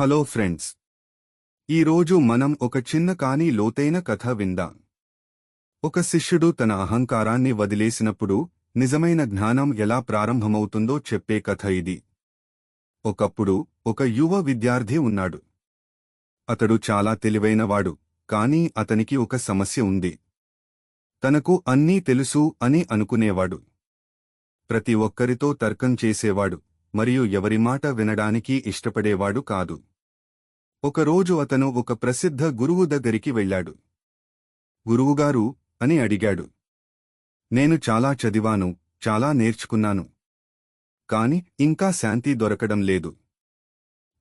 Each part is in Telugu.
Hello friends. ఈరోజు మనం ఒక చిన్న కాని లోతైన కథ విందాం. ఒక శిష్యుడు తన అహంకారాన్ని వదిలేసినప్పుడు నిజమైన జ్ఞానం ఎలా ప్రారంభమవుతుందో చెప్పే కథ ఇది. ఒకప్పుడు ఒక యువ విద్యార్థి ఉన్నాడు. అతడు చాలా తెలివైనవాడు కాని అతనికి ఒక సమస్య ఉంది. తనకు అన్నీ తెలుసు అని అనుకునేవాడు. ప్రతి ఒక్కరితో తర్కం చేసేవాడు మరియు ఎవరి మాట వినడానికి ఇష్టపడేవాడు కాదు. ఒకరోజు అతను ఒక ప్రసిద్ధ గురువు దగ్గరికి వెళ్ళాడు. గురువుగారు అని అడిగాడు. నేను చాలా చదివాను చాలా నేర్చుకున్నాను. కాని ఇంకా శాంతి దొరకడం లేదు.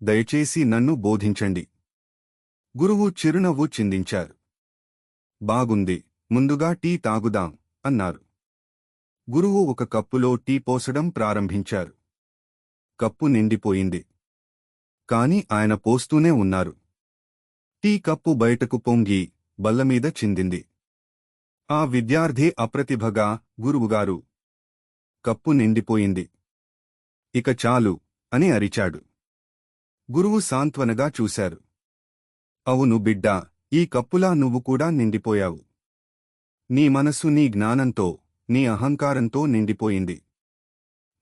దయచేసి నన్ను బోధించండి. గురువు చిరునవ్వు చిందించారు. బాగుంది ముందుగా టీ తాగుదాం అన్నారు. గురువు ఒక కప్పులో టీ పోసడం ప్రారంభించారు. కప్పు నిండిపోయింది. కాని ఆయన పోస్తూనే ఉన్నారు. టీ కప్పు బయటకు పొంగి బల్లమీద చిందింది. ఆ విద్యార్థి అప్రతిభగా గురువుగారు కప్పు నిండిపోయింది. ఇక చాలు అని అరిచాడు. గురువు సాంత్వనగా చూశారు. అవును బిడ్డా ఈ కప్పులా నువ్వు కూడా నిండిపోయావు. నీ మనసు నీ జ్ఞానంతో నీ అహంకారంతో నిండిపోయింది.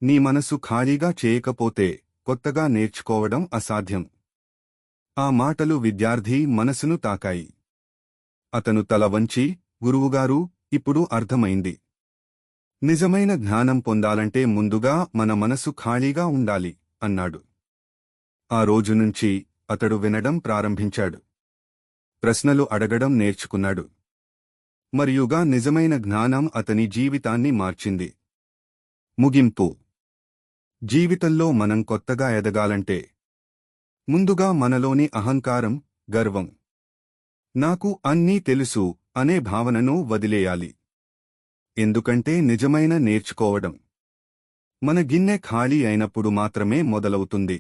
నీ మనసు ఖాళీగా చేయకపోతే కొత్తగా నేర్చుకోవడం అసాధ్యం. ఆ మాటలు విద్యార్థి మనసును తాకాయి. అతను తల వంచి గురువుగారు ఇప్పుడు అర్థమైంది. నిజమైన జ్ఞానం పొందాలంటే ముందుగా మన మనసు ఖాళీగా ఉండాలి అన్నాడు. ఆ రోజు నుంచి అతడు వినడం ప్రారంభించాడు. ప్రశ్నలు అడగడం నేర్చుకున్నాడు. మరియుగా నిజమైన జ్ఞానం అతని జీవితాన్ని మార్చింది. ముగింపు. జీవితంలో మనం కొత్తగా ఎదగాలంటే ముందుగా మనలోని అహంకారం గర్వం నాకు అన్నీ తెలుసు అనే భావనను వదిలేయాలి. ఎందుకంటే నిజమైన నేర్చుకోవడం మన గిన్నె ఖాళీ అయినప్పుడు మాత్రమే మొదలవుతుంది.